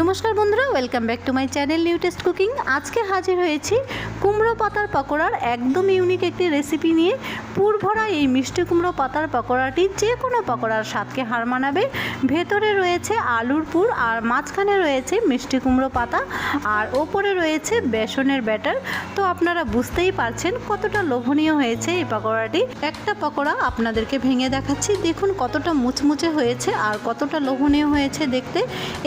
নমস্কার বন্ধুরা welcome back to my channel new taste cooking আজকে হাজির হয়েছি কুমড়ো পাতার পকোড়ার একদম ইউনিক একটি রেসিপি নিয়ে। পুর ভরা এই মিষ্টি কুমড়ো পাতার পকোড়াটি যে কোনো পকোড়ার স্বাদকে হার মানাবে। ভেতরে রয়েছে আলুর পুর আর মাঝখানে রয়েছে মিষ্টি কুমড়ো পাতা আর ওপরে রয়েছে বেসনের ব্যাটার। তো আপনারা বুঝতেই পারছেন কতটা লোভনীয় হয়েছে এই পকোড়াটি। একটা পকোড়া আপনাদেরকে ভেঙে দেখাচ্ছি। দেখুন কতটা মুচমুচে হয়েছে আর কতটা লোভনীয় হয়েছে দেখতে।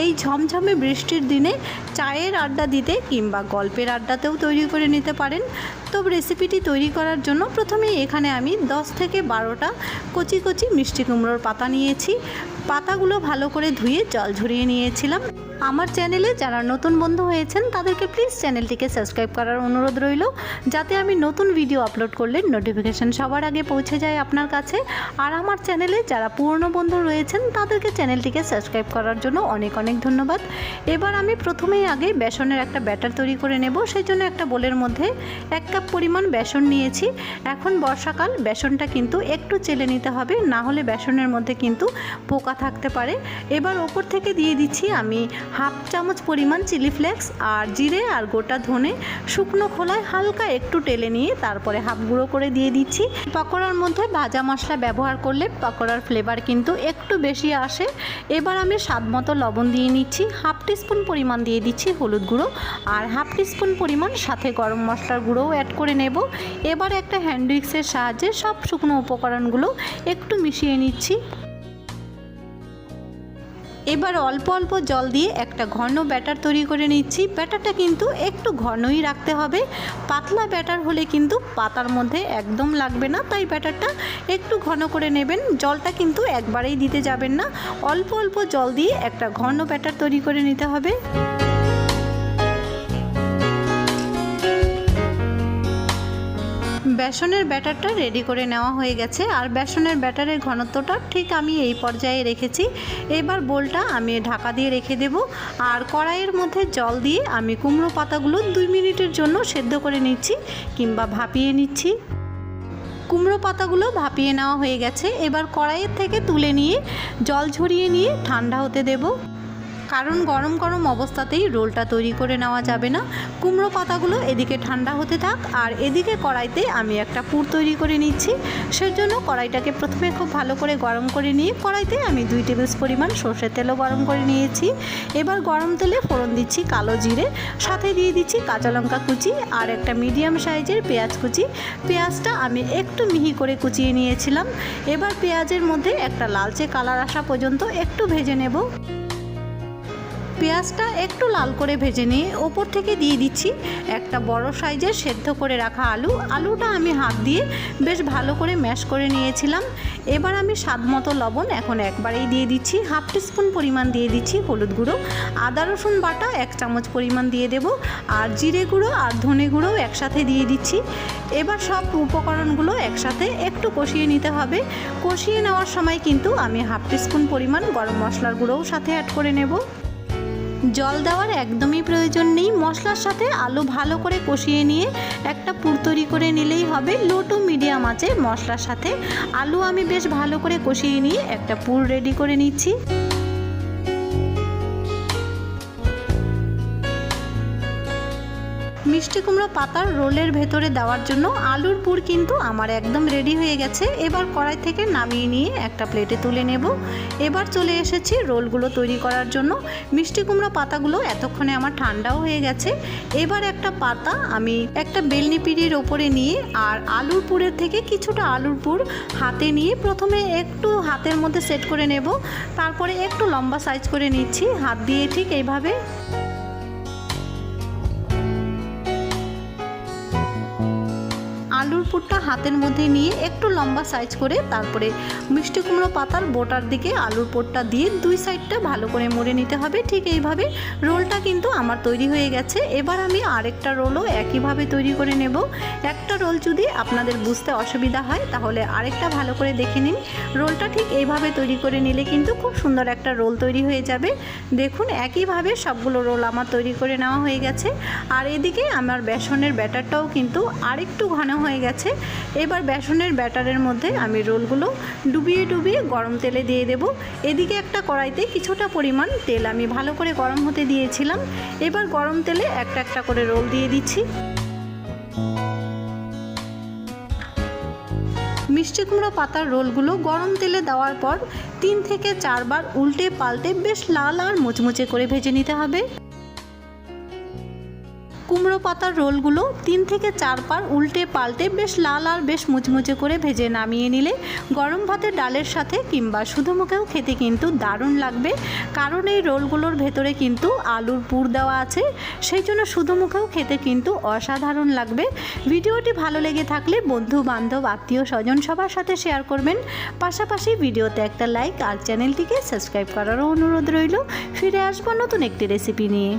এই ঝমঝমে বৃষ্টির দিনে চায়ের আড্ডা দিতে কিংবা গল্পের আড্ডাতেও তৈরি করে নিতে পারেন। তো রেসিপিটি তৈরি করার জন্য প্রথমে এখানে আমি 10 থেকে বারোটা কচি কচি মিষ্টি কুমড়োর পাতা নিয়েছি। পাতাগুলো ভালো করে ধুয়ে জল ঝরিয়ে নিয়েছিলাম। আমার চ্যানেলে যারা নতুন বন্ধু হয়েছেন, তাদেরকে প্লিজ চ্যানেলটিকে সাবস্ক্রাইব করার অনুরোধ রইল, যাতে আমি নতুন ভিডিও আপলোড করলে নোটিফিকেশান সবার আগে পৌঁছে যায় আপনার কাছে। আর আমার চ্যানেলে যারা পুরনো বন্ধু রয়েছেন, তাদেরকে চ্যানেলটিকে সাবস্ক্রাইব করার জন্য অনেক অনেক ধন্যবাদ। এবার আমি প্রথমেই আগে বেসনের একটা ব্যাটার তৈরি করে নেব সেই জন্য একটা বোলের মধ্যে এক কাপ পরিমাণ বেসন নিয়েছি। এখন বর্ষাকাল, বেসনটা কিন্তু একটু চেলে নিতে হবে, না হলে বেসনের মধ্যে কিন্তু পোকা থাকতে পারে। এবার ওপর থেকে দিয়ে দিচ্ছি আমি হাফ চামচ পরিমাণ চিলি ফ্লেক্স আর জিরে আর গোটা ধনে। শুকনো খোলায় হালকা একটু টেলে নিয়ে তারপরে হাফ গুঁড়ো করে দিয়ে দিচ্ছি। পকোড়ার মধ্যে ভাজা মশলা ব্যবহার করলে পকোড়ার ফ্লেভার কিন্তু একটু বেশি আসে। এবার আমি স্বাদ মতো লবণ দিয়ে নিচ্ছি, হাফ টিস্পুন পরিমাণ দিয়ে দিচ্ছি হলুদ গুঁড়ো আর হাফ টিস্পুন পরিমাণ সাথে গরম মশলার গুঁড়োও অ্যাড করে নেব। এবার একটা হ্যান্ড উইক্সের সাহায্যে সব শুকনো উপকরণগুলো একটু মিশিয়ে নিচ্ছি। এবার অল্প অল্প জল দিয়ে একটা ঘন ব্যাটার তৈরি করে নিচ্ছি। ব্যাটারটা কিন্তু একটু ঘনই রাখতে হবে। পাতলা ব্যাটার হলে কিন্তু পাতার মধ্যে একদম লাগবে না, তাই ব্যাটারটা একটু ঘন করে নেবেন। জলটা কিন্তু একবারেই দিতে যাবেন না। অল্প অল্প জল দিয়ে একটা ঘন ব্যাটার তৈরি করে নিতে হবে। বেসনের ব্যাটারটা রেডি করে নেওয়া হয়ে গেছে। আর বেসনের ব্যাটারের ঘনত্বটা ঠিক আমি এই পর্যায়ে রেখেছি। এবার বোলটা আমি ঢাকা দিয়ে রেখে দেব। আর কড়াইয়ের মধ্যে জল দিয়ে আমি কুমড়ো পাতাগুলো দুই মিনিটের জন্য সেদ্ধ করে নিচ্ছি কিংবা ভাপিয়ে নিচ্ছি। কুমড়ো পাতাগুলো ভাপিয়ে নেওয়া হয়ে গেছে। এবার কড়াইয়ের থেকে তুলে নিয়ে জল ঝরিয়ে নিয়ে ঠান্ডা হতে দেবো। কারণ গরম গরম অবস্থাতেই রোলটা তৈরি করে নেওয়া যাবে না। কুমড়ো পাতাগুলো এদিকে ঠান্ডা হতে থাক, আর এদিকে কড়াইতে আমি একটা পুর তৈরি করে নিচ্ছি। সেজন্য কড়াইটাকে প্রথমে খুব ভালো করে গরম করে নিয়ে, কড়াইতে আমি দুই টেবিল পরিমাণ সর্ষের তেলও গরম করে নিয়েছি। এবার গরম তেলে ফোড়ন দিচ্ছি কালো জিরে, সাথে দিয়ে দিচ্ছি কাঁচা লঙ্কা কুচি আর একটা মিডিয়াম সাইজের পেঁয়াজ কুচি। পেঁয়াজটা আমি একটু মিহি করে কুচিয়ে নিয়েছিলাম। এবার পেঁয়াজের মধ্যে একটা লালচে কালার আসা পর্যন্ত একটু ভেজে নেব। পেঁয়াজটা একটু লাল করে ভেজে নিয়ে ওপর থেকে দিয়ে দিচ্ছি একটা বড় সাইজের সেদ্ধ করে রাখা আলু। আলুটা আমি হাত দিয়ে বেশ ভালো করে ম্যাশ করে নিয়েছিলাম। এবার আমি স্বাদ মতো লবণ এখন একবারেই দিয়ে দিচ্ছি। হাফ টিস্পুন পরিমাণ দিয়ে দিচ্ছি হলুদ গুঁড়ো। আদা, রসুন বাটা এক চামচ পরিমাণ দিয়ে দেব। আর জিরে গুঁড়ো আর ধনে গুঁড়োও একসাথে দিয়ে দিচ্ছি। এবার সব উপকরণগুলো একসাথে একটু কষিয়ে নিতে হবে। কষিয়ে নেওয়ার সময় কিন্তু আমি হাফ টিস্পুন পরিমাণ গরম মশলার গুঁড়োও সাথে অ্যাড করে নেব। জল দেওয়ার একদমই প্রয়োজন নেই। মশলার সাথে আলু ভালো করে কষিয়ে নিয়ে একটা পুর তৈরি করে নিলেই হবে। লো টু মিডিয়াম আছে মশলার সাথে। আলু আমি বেশ ভালো করে কষিয়ে নিয়ে একটা পুর রেডি করে নিচ্ছি। মিষ্টি কুমড়ো পাতার রোলের ভেতরে দেওয়ার জন্য আলুর পুর কিন্তু আমার একদম রেডি হয়ে গেছে। এবার কড়াই থেকে নামিয়ে নিয়ে একটা প্লেটে তুলে নেব। এবার চলে এসেছি রোলগুলো তৈরি করার জন্য। মিষ্টি কুমড়ো পাতাগুলো এতক্ষণে আমার ঠান্ডাও হয়ে গেছে। এবার একটা পাতা আমি একটা বেলনি পিড়ির ওপরে নিয়ে আর আলুর পুরের থেকে কিছুটা আলুর পুর হাতে নিয়ে প্রথমে একটু হাতের মধ্যে সেট করে নেব। তারপরে একটু লম্বা সাইজ করে নিচ্ছি। হাত দিয়ে ঠিক এইভাবে আলুর পুরটা হাতের মধ্যে নিয়ে একটু লম্বা সাইজ করে তারপরে মিষ্টি কুমড়ো পাতার বোটার দিকে আলুর পোটটা দিয়ে দুই সাইডটা ভালো করে মুড়ে নিতে হবে। ঠিক এইভাবে রোলটা কিন্তু আমার তৈরি হয়ে গেছে। এবার আমি আরেকটা রোলও একইভাবে তৈরি করে নেব। একটা রোল যদি আপনাদের বুঝতে অসুবিধা হয় তাহলে আরেকটা ভালো করে দেখে নিন। রোলটা ঠিক এইভাবে তৈরি করে নিলে কিন্তু খুব সুন্দর একটা রোল তৈরি হয়ে যাবে। দেখুন একইভাবে সবগুলো রোল আমার তৈরি করে নেওয়া হয়ে গেছে। আর এদিকে আমার বেসনের ব্যাটারটাও কিন্তু আরেকটু ঘন হয়ে হয়ে গেছে। এবার বেসনের ব্যাটারের মধ্যে আমি রোলগুলো ডুবিয়ে ডুবিয়ে গরম তেলে দিয়ে দেব। এদিকে একটা কড়াইতে কিছুটা পরিমাণ তেল আমি ভালো করে গরম হতে দিয়েছিলাম। এবার গরম তেলে একটা একটা করে রোল দিয়ে দিচ্ছি। মিষ্টি কুমড়ো পাতার রোলগুলো গরম তেলে দেওয়ার পর তিন থেকে চারবার উল্টে পাল্টে বেশ লাল আর মুচমুচে করে ভেজে নিতে হবে। কুমড়ো পাতার রোলগুলো তিন থেকে চার পার উল্টে পাল্টে বেশ লাল আর বেশ মুচমুচে করে ভেজে নামিয়ে নিলে গরম ভাতের ডালের সাথে কিংবা শুধু মুখেও খেতে কিন্তু দারুণ লাগবে। কারণ এই রোলগুলোর ভেতরে কিন্তু আলুর পুর দেওয়া আছে, সেই জন্য শুধু মুখেও খেতে কিন্তু অসাধারণ লাগবে। ভিডিওটি ভালো লেগে থাকলে বন্ধু বান্ধব আত্মীয় স্বজন সবার সাথে শেয়ার করবেন। পাশাপাশি ভিডিওতে একটা লাইক আর চ্যানেলটিকে সাবস্ক্রাইব করারও অনুরোধ রইল। ফিরে আসব নতুন একটি রেসিপি নিয়ে।